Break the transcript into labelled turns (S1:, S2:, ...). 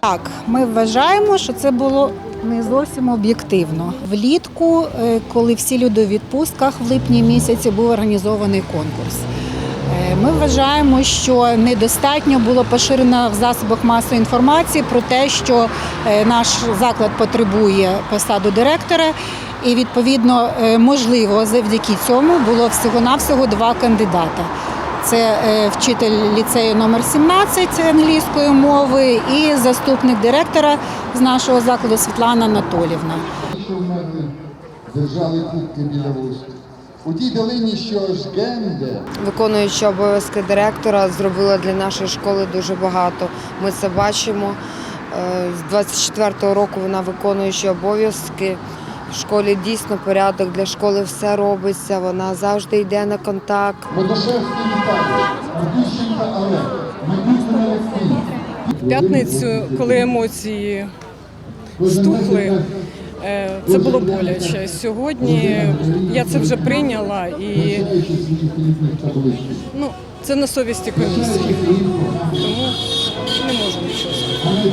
S1: Так, ми вважаємо, що це було не зовсім об'єктивно. Влітку, е, коли всі люди у відпустках в липні місяці був організований конкурс. Е, Ми вважаємо, що недостатньо було поширено в засобах масової інформації про те, що е, наш заклад потребує посаду директора, і відповідно е, можливо завдяки цьому було всього-навсього два кандидата. Це е, вчитель ліцею номер 17 англійської мови і заступник директора з нашого закладу Світлана Анатолівна.
S2: що вмерли, держали кубки біля вуст. У тій долині, що ж генде,
S3: Виконуючи обов'язки директора, зробила для нашої школи дуже багато. Ми це бачимо. Е, З 24-го року вона виконуючи обов'язки. В школі дійсно порядок для школи все робиться. Вона завжди йде на контакт.
S4: В п'ятницю, коли емоції стухли, е, це було боляче. Сьогодні я це вже прийняла і ну, це на совісті комісії. Тому не можу нічого сказати.